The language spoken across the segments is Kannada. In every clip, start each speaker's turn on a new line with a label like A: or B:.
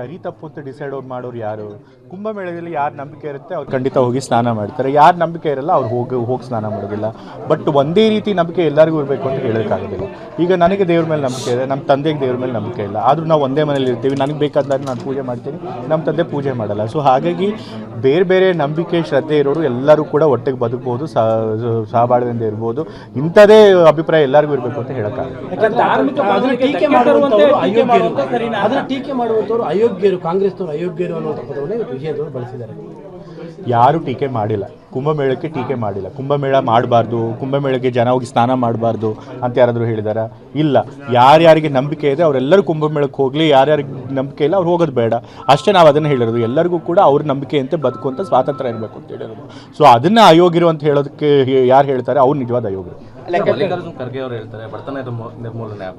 A: ಸರಿ ತಪ್ಪು ಅಂತ ಡಿಸೈಡ್ ಮಾಡೋರು ಯಾರು? ಕುಂಭಮೇಳದಲ್ಲಿ ಯಾರು ನಂಬಿಕೆ ಇರುತ್ತೆ ಅವ್ರು ಖಂಡಿತ ಹೋಗಿ ಸ್ನಾನ ಮಾಡ್ತಾರೆ. ಯಾರು ನಂಬಿಕೆ ಇರಲ್ಲ ಅವ್ರು ಹೋಗಿ ಹೋಗಿ ಸ್ನಾನ ಮಾಡೋದಿಲ್ಲ. ಬಟ್ ಒಂದೇ ರೀತಿ ನಂಬಿಕೆ ಎಲ್ಲರಿಗೂ ಇರಬೇಕು ಅಂತ ಹೇಳೋಕ್ಕಾಗೋದಿಲ್ಲ ಈಗ ನನಗೆ ದೇವ್ರ ಮೇಲೆ ನಂಬಿಕೆ ಇದೆ ನಮ್ಮ ತಂದೆಗೆ ದೇವ್ರ ಮೇಲೆ ನಂಬಿಕೆ ಇಲ್ಲ. ಆದರೂ ನಾವು ಒಂದೇ ಮನೇಲಿ ಇರ್ತೀವಿ. ನನಗೆ ಬೇಕಾದಾಗ ನಾನು ಪೂಜೆ ಮಾಡ್ತೀನಿ ನಮ್ಮ ತಂದೆ ಪೂಜೆ ಮಾಡಲ್ಲ. ಸೊ ಹಾಗಾಗಿ ಬೇರೆ ಬೇರೆ ನಂಬಿಕೆ ಶ್ರದ್ಧೆ ಇರೋರು ಎಲ್ಲರೂ ಕೂಡ ಒಟ್ಟಿಗೆ ಬದುಕ್ಬೋದು ಸಹಬಾಳ್ವೆಯಿಂದ ಇರ್ಬೋದು. ಇಂಥದೇ ಅಭಿಪ್ರಾಯ ಎಲ್ಲರಿಗೂ ಇರಬೇಕು ಅಂತ ಹೇಳೋಕ್ಕಾಗಲ್ಲ
B: ಅಯೋಗ್ಯರು ಕಾಂಗ್ರೆಸ್ನವರು ಅಯೋಗ್ಯರು ಅನ್ನುವಂಥ ಪದವನ್ನೇ ಇವತ್ತು ವಿಜಯದವರು ಬಳಸಿದ್ದಾರೆ.
A: ಯಾರು ಟೀಕೆ ಮಾಡಿಲ್ಲ. ಕುಂಭಮೇಳಕ್ಕೆ ಟೀಕೆ ಮಾಡಿಲ್ಲ. ಕುಂಭಮೇಳ ಮಾಡಬಾರ್ದು ಕುಂಭಮೇಳಕ್ಕೆ ಜನ ಹೋಗಿ ಸ್ನಾನ ಮಾಡಬಾರ್ದು ಅಂತ ಯಾರಾದರೂ ಹೇಳಿದಾರ? ಇಲ್ಲ. ಯಾರ್ಯಾರಿಗೆ ನಂಬಿಕೆ ಇದೆ ಅವರೆಲ್ಲರೂ ಕುಂಭಮೇಳಕ್ಕೆ ಹೋಗಲಿ ಯಾರ್ಯಾರಿಗೆ ನಂಬಿಕೆ ಇಲ್ಲ ಅವ್ರು ಹೋಗೋದು ಬೇಡ. ಅಷ್ಟೇ ನಾವು ಅದನ್ನು ಹೇಳಿರೋದು. ಎಲ್ಲರಿಗೂ ಕೂಡ ಅವ್ರ ನಂಬಿಕೆಯಂತೆ ಬದುಕುವಂಥ ಸ್ವಾತಂತ್ರ್ಯ ಇರಬೇಕು ಅಂತ ಹೇಳಿರೋದು. ಸೊ ಅದನ್ನು ಅಯೋಗಿರು ಅಂತ ಹೇಳೋದಕ್ಕೆ ಯಾರು ಹೇಳ್ತಾರೆ? ಅವ್ರು ನಿಜವಾದ
C: ಅಯೋಗರು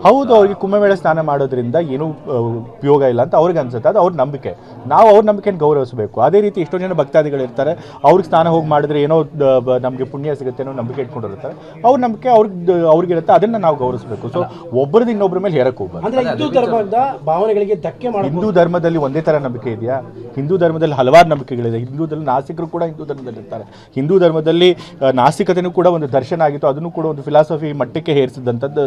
A: ಹೌದು ಅವ್ರಿಗೆ ಕುಂಭಮೇಳ ಸ್ನಾನ ಮಾಡೋದ್ರಿಂದ ಏನು ಉಪಯೋಗ ಇಲ್ಲ ಅಂತ ಅವ್ರಿಗೆ ಅನ್ಸುತ್ತೆ. ಅದು ಅವ್ರ ನಂಬಿಕೆ. ನಾವು ಅವ್ರ ನಂಬಿಕೆಯನ್ನು ಗೌರವಿಸಬೇಕು. ಅದೇ ರೀತಿ ಎಷ್ಟೋ ಜನ ಭಕ್ತಾದಿಗಳು ಇರ್ತಾರೆ ಅವ್ರಿಗೆ ಸ್ನಾನ ಹೋಗಿ ಮಾಡಿದ್ರೆ ಏನೋ ನಮಗೆ ಪುಣ್ಯ ಸಿಗುತ್ತೆ ಅನ್ನೋ ನಂಬಿಕೆ ಇಟ್ಕೊಂಡಿರ್ತಾರೆ. ಅವ್ರ ನಂಬಿಕೆ ಅವ್ರಿಗೆ ಅವ್ರಿಗಿರುತ್ತೆ ಅದನ್ನ ನಾವು ಗೌರವಿಸಬೇಕು. ಸೊ ಒಬ್ಬರದ್ದು ಇನ್ನೊಬ್ಬರ ಮೇಲೆ ಹೇರಕ್ಕೆ ಹೋಗ್ಬಾರ್ದು.
B: ಹಿಂದೂ ಧರ್ಮದ ಭಾವನೆಗಳಿಗೆ ಧಕ್ಕೆ
A: ಹಿಂದೂ ಧರ್ಮದಲ್ಲಿ ಒಂದೇ ತರ ನಂಬಿಕೆ ಇದೆಯಾ? ಹಿಂದೂ ಧರ್ಮದಲ್ಲಿ ಹಲವಾರು ನಂಬಿಕೆಗಳಿದೆ. ಹಿಂದೂ ಧರ್ಮ ನಾಸ್ತಿಕರು ಕೂಡ ಹಿಂದೂ ಧರ್ಮದಲ್ಲಿ ಇರ್ತಾರೆ ಹಿಂದೂ ಧರ್ಮದಲ್ಲಿ ನಾಸಿಕತೆಯೂ ನಾಸ್ತಿಕತೆನೂ ಕೂಡ ಒಂದು ದರ್ಶನ ಆಗಿತ್ತು. ಅದನ್ನು ಕೂಡ ಒಂದು ಫಿಲಾಸಫಿ ಮಟ್ಟಕ್ಕೆ ಹೇರಿಸಿದಂಥದ್ದು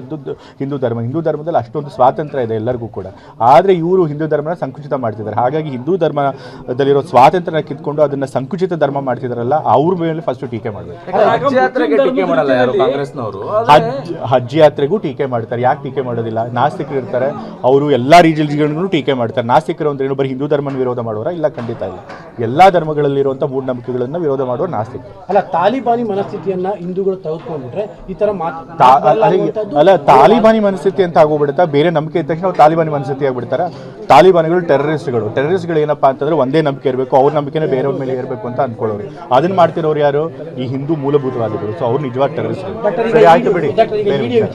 A: ಹಿಂದೂ ಧರ್ಮ. ಹಿಂದೂ ಧರ್ಮದಲ್ಲಿ ಅಷ್ಟೊಂದು ಸ್ವಾತಂತ್ರ್ಯ ಇದೆ ಎಲ್ಲರಿಗೂ ಕೂಡ. ಆದರೆ ಇವರು ಹಿಂದೂ ಧರ್ಮನ ಸಂಕುಚಿತ ಮಾಡ್ತಿದ್ದಾರೆ. ಹಾಗಾಗಿ ಹಿಂದೂ ಧರ್ಮದಲ್ಲಿರೋ ಸ್ವಾತಂತ್ರ್ಯ ಕಿತ್ಕೊಂಡು ಅದನ್ನು ಸಂಕುಚಿತ ಧರ್ಮ ಮಾಡ್ತಿದಾರಲ್ಲ ಅವ್ರ ಮೇಲೆ ಫಸ್ಟ್ ಟೀಕೆ ಮಾಡಬೇಕು.
C: ಹಜ್ ಯಾತ್ರೆಗೆ ಟೀಕೆ ಮಾಡಲ್ಲ ಯಾರು? ಕಾಂಗ್ರೆಸ್ನವರು.
A: ಹಜ್ ಹಜ್ ಯಾತ್ರೆಗೂ ಟೀಕೆ ಮಾಡ್ತಾರೆ. ಯಾಕೆ ಟೀಕೆ ಮಾಡೋದಿಲ್ಲ? ನಾಸ್ತಿಕರು ಇರ್ತಾರೆ. ಅವರು ಎಲ್ಲ ರಿಲಿಜಿಯನ್ಗೂ ಟೀಕೆ ಮಾಡ್ತಾರೆ. ನಾಸ್ತಿಕರು ಅಂದ್ರೆ ಏನು? ಬರೀ ಹಿಂದೂ ಧರ್ಮನ ವಿರೋಧ ಮಾಡೋರ ಇಲ್ಲ ಖಂಡಿತ ಇಲ್ಲ. ಎಲ್ಲ ಧರ್ಮಗಳಲ್ಲಿರುವಂಥ ಮೂಢನಂಬಿಕೆಗಳನ್ನು ವಿರೋಧ ಮಾಡುವ ನಾಸ್ತಿಕ.
B: ಅಲ್ಲ ತಾಲಿಬಾನಿ ಮನಸ್ಥಿತಿಯನ್ನ ಹಿಂದೂಗಳು ತೆಗೆದುಕೊಂಡ್ಬಿಟ್ರೆ ಈ ತರ
A: ಅಲ್ಲ ತಾಲಿಬಾನಿ ಮನಸ್ಥಿತಿ ಅಂತ ಆಗೋಗ್ಬಿಡುತ್ತಾ? ಬೇರೆ ನಂಬಿಕೆ ಇದ್ದ ತಕ್ಷಣ ತಾಲಿಬಾನಿ ಮನಸ್ಥಿತಿ ಆಗ್ಬಿಡ್ತಾರೆ? ತಾಲಿಬಾನಿಗಳು ಟೆರರಿಸ್ಟ್ಗಳು. ಟೆರರಿಸ್ಟ್ಗಳು ಏನಪ್ಪಾ ಅಂತಂದ್ರೆ ಒಂದೇ ನಂಬಿಕೆ ಇರಬೇಕು ಅವ್ರ ನಂಬಿಕೆನೇ ಬೇರೆಯವ್ರ ಮೇಲೆ ಇರಬೇಕು ಅಂತ ಅನ್ಕೊಳ್ಳೋರು. ಅದನ್ನ ಮಾಡ್ತಿರೋರು ಯಾರು? ಈ ಹಿಂದೂ ಮೂಲಭೂತವಾದಿಗಳು. ಸೊ ಅವ್ರು ನಿಜವಾದ ಟೆರರಿಸ್ಟ್ಗಳು. ಸರಿ ಆಯ್ತು ಬಿಡಿ.